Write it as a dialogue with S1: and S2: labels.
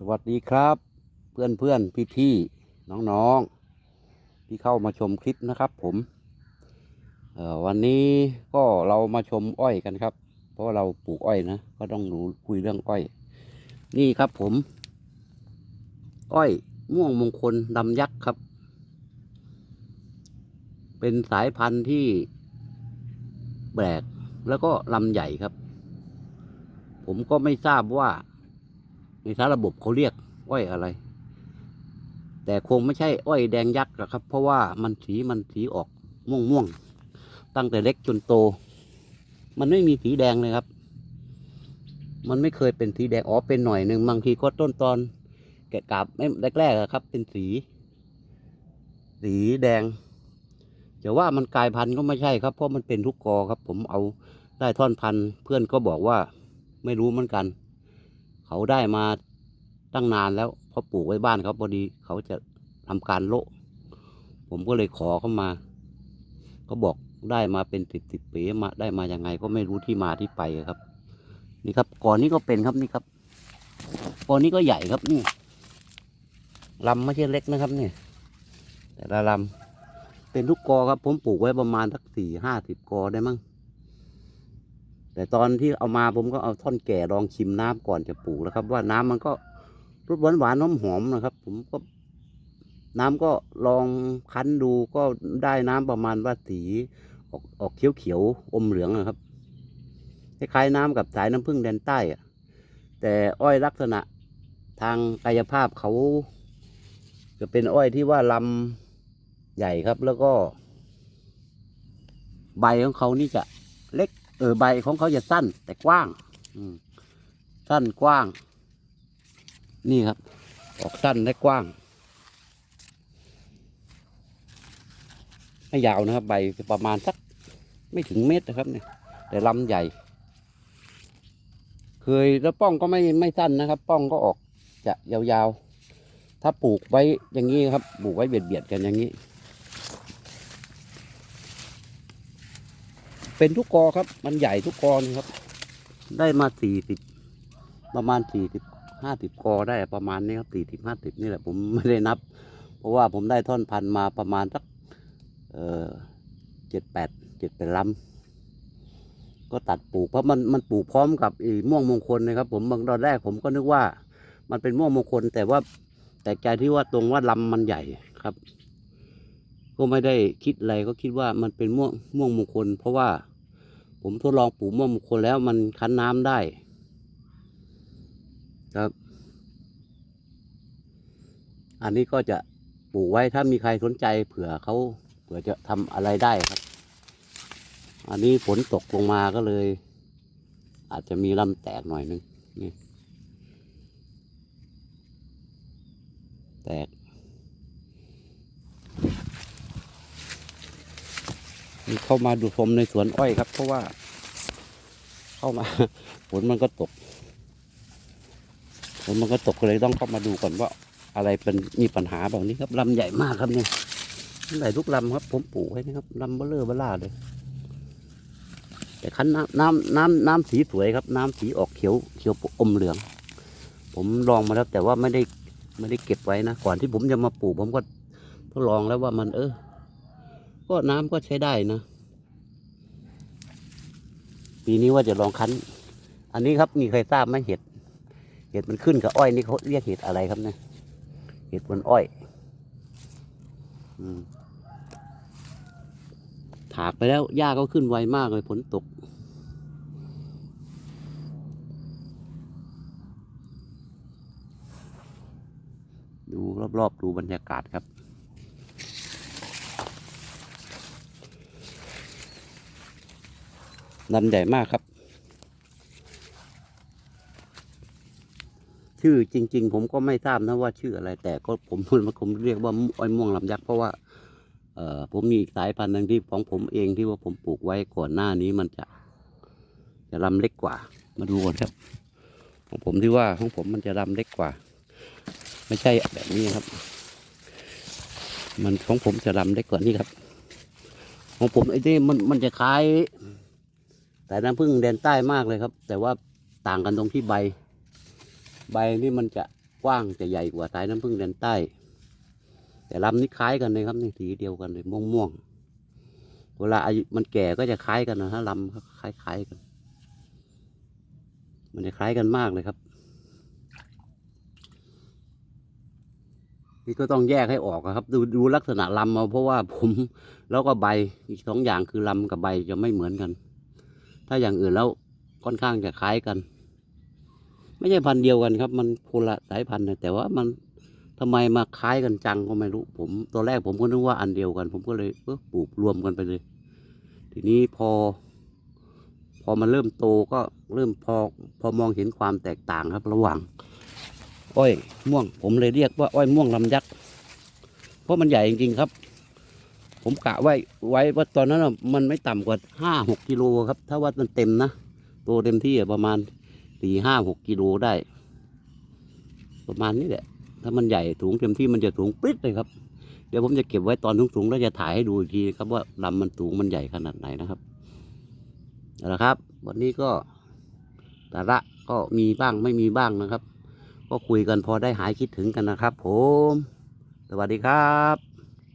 S1: สวัสดีครับ เพื่อนเพื่อนพี่พี่ๆน้องที่เข้ามาชมคลิปนะครับ ผมวันนี้ก็เรามาชมอ้อยกันครับ เพราะเราปลูกอ้อยนะก็ต้องรู้คุยเรื่องอ้อย นี่ครับผม อ้อยม่วงมงคลดำยักษ์ครับ เป็นสายพันธุ์ที่แปลกแล้วก็ลำใหญ่ครับ ผมก็ไม่ทราบว่า ในสารระบบเขาเรียกอ้อยอะไร แต่คงไม่ใช่อ้อยแดงยักษ์หรอกครับ เพราะว่ามันสีมันสีออกม่วงม่วงๆตั้งแต่เล็กจนโต มันไม่มีสีแดงเลยครับ มันไม่เคยเป็นสีแดงอ๋อเป็นหน่อยหนึ่งบางทีก็ต้นตอนแกะกาบไม่แรกๆครับ เป็นสี สีแดงจะว่ามันกลายพันธุ์ก็ไม่ใช่ครับ เพราะมันเป็นทุกกอครับ ผมเอาได้ท่อนพันธุ์เพื่อนก็บอกว่าไม่รู้เหมือนกัน เขาได้มาตั้งนานแล้วเพราะปลูกไว้บ้านเขาพอดีเขาจะทำการโละผมก็เลยขอเข้ามา ก็บอกได้มาเป็นสิบสิบปีมาได้มายังไงก็ไม่รู้ที่มาที่ไปครับ นี่ครับก่อนนี้ก็เป็นครับนี่ครับก่อนนี้ก็ใหญ่ครับนี่ลำไม่ใช่เล็กนะครับนี่แต่ละลำเป็นทุกกอครับ ผมปลูกไว้ประมาณสักสี่ห้าสิบกอได้มั้ง แต่ตอนที่เอามาผมก็เอาท่อนแก่ลองชิมน้ำก่อนจะปลูกแล้วครับ ว่าน้ำมันก็รสหวานหวานน้ำหอมนะครับ ผมก็น้ำก็ลองคั้นดูก็ได้น้ำประมาณว่าสีออกออกเขียวเขียวๆอมเหลืองนะครับคล้ายๆน้ำกับสายน้ำผึ้งแดนใต้อะแต่อ้อยลักษณะทางกายภาพเขา จะเป็นอ้อยที่ว่าลำใหญ่ครับ แล้วก็ ใบของเขานี่จะ เออใบของเขาจะสั้นแต่กว้าง อืมสั้นกว้าง นี่ครับ ออกสั้นและกว้าง ไม่ยาวนะครับ ใบประมาณสัก ไม่ถึงเมตรนะครับเนี่ย แต่ลำใหญ่ เคยแล้วป้องก็ไม่ไม่สั้นนะครับ ป้องก็ออกจะยาวๆ ถ้าปลูกไว้อย่างนี้ครับ ปลูกไว้เบียดๆกันอย่างนี้ เป็นทุกกอครับ มันใหญ่ทุกกอนี่ครับ ได้มาสี่สิบประมาณสี่สิบห้าสิบกอได้ประมาณนี้ครับสี่สิบห้าสิบนี่แหละผมไม่ได้นับ เพราะว่าผมได้ท่อนพันมาประมาณสักเออเจ็ดแปดเจ็ดแปดลำก็ตัดปลูกเพราะมันมันปลูกพร้อมกับอีม่วงมงคลนะครับ ผมบางตอนแรกผมก็นึกว่า มันเป็นม่วงมงคล แต่ว่าแต่ใจที่ว่าตรงว่าลำมันใหญ่ครับ ก็ไม่ได้คิดอะไรก็คิดว่ามันเป็นม่วงม่วงมงคล เพราะว่าผมทดลองปลูกม่วงมงคลแล้วมันคั้นน้ำได้ ครับ อันนี้ก็จะปลูกไว้ถ้ามีใครสนใจ เผื่อเขาเผื่อจะทำอะไรได้ครับ อันนี้ฝนตกลงมาก็เลย อาจจะมีลำแตกหน่อยนึงนี่แตก นี่เข้ามาดูชมในสวนอ้อยครับ เพราะว่า เข้ามาฝนมันก็ตกฝนมันก็ตกเลยต้องเข้ามาดูก่อนว่า อะไรเป็นมีปัญหาแบบนี้ครับลำใหญ่มากครับเนี่ยใหญ่ทุกลำครับ ผมปลูกไว้นะครับลำเบลเลอร์เบล่าเลย แต่คั้นน้ำน้ำน้ำน้ำสีสวยครับ น้ำสีออกเขียวเขียวอมเหลือง ผมลองมาแล้วแต่ว่าไม่ได้ไม่ได้เก็บไว้นะก่อนที่ผมจะมาปลูกผมก็ทดลองแล้วว่ามันเออ ก็น้ำก็ใช้ได้นะ ปีนี้ว่าจะลองคั้น อันนี้ครับมีใครทราบไหมเห็ด เห็ดมันขึ้นกับอ้อยนี่เขาเรียกเห็ดอะไรครับเนี่ยเห็ดบนอ้อยอถากไปแล้วหญ้าก็ขึ้นไวมากเลยฝนตก ดูรอบๆดูบรรยากาศครับ ลำใหญ่มากครับ ชื่อจริง ๆ ผมก็ไม่ทราบนะว่าชื่ออะไร แต่ก็ผมผมเรียกว่าอ้อยม่วงลำยักษ์เพราะว่าเอ่อผมมีสายพันธุ์หนึ่งที่ของผมเองที่ว่าผมปลูกไว้ก่อนหน้านี้มันจะ จะลำเล็กกว่า มาดูก่อนครับ ของผมที่ว่าของผมมันจะลำเล็กกว่า ไม่ใช่แบบนี้ครับ มันของผมจะลำเล็กกว่านี้ครับ ของผมไอ้ที่มันมันจะคล้าย แต่น้ำผึ้งแดนใต้มากเลยครับ แต่ว่าต่างกันตรงที่ใบ ใบนี่มันจะกว้างจะใหญ่กว่าสายน้ำผึ้งแดนใต้ แต่ลำนี้คล้ายกันเลยครับนี่สีเดียวกันเลยม่วงม่วงๆเวลาอายุมันแก่ก็จะคล้ายกันนะฮะลำก็คล้ายๆกัน มันจะคล้ายกันมากเลยครับนี่ก็ต้องแยกให้ออกครับ ดูดูลักษณะลำเอาเพราะว่าผมแล้วก็ใบอีกสองอย่างคือลำกับใบจะไม่เหมือนกัน ถ้าอย่างอื่นแล้วค่อนข้างจะคล้ายกัน ไม่ใช่พันธุ์เดียวกันครับ มันคนละสายพันธุ์นะแต่ว่ามันทำไมมาคล้ายกันจังก็ไม่รู้ ผมตอนแรกผมก็นึกว่าอันเดียวกัน ผมก็เลยเออปลูกรวมกันไปเลย ทีนี้พอ พอมันเริ่มโตก็เริ่มพอพอมองเห็นความแตกต่างครับ ระหว่าง อ้อยม่วง ผมเลยเรียกว่า อ้อยม่วงลำยักษ์เพราะมันใหญ่จริงๆครับ ผมกะไว้ไว้ว่าตอนนั้นมันไม่ต่ำกว่าห้าหกกิโลครับ ถ้าว่ามันเต็มนะโตเต็มที่ประมาณสี่ห้าหกกิโลได้ ประมาณนี้แหละ ถ้ามันใหญ่ถุงเต็มที่มันจะถุงปริ๊ดเลยครับ เดี๋ยวผมจะเก็บไว้ตอนถุงๆแล้วจะถ่ายให้ดูอีกทีครับว่าลำมันสูงมันใหญ่ขนาดไหนนะครับเอาละครับ วันนี้ก็สาระก็มีบ้างไม่มีบ้างนะครับ ก็คุยกันพอได้หายคิดถึงกันนะครับ ผม สวัสดีครับ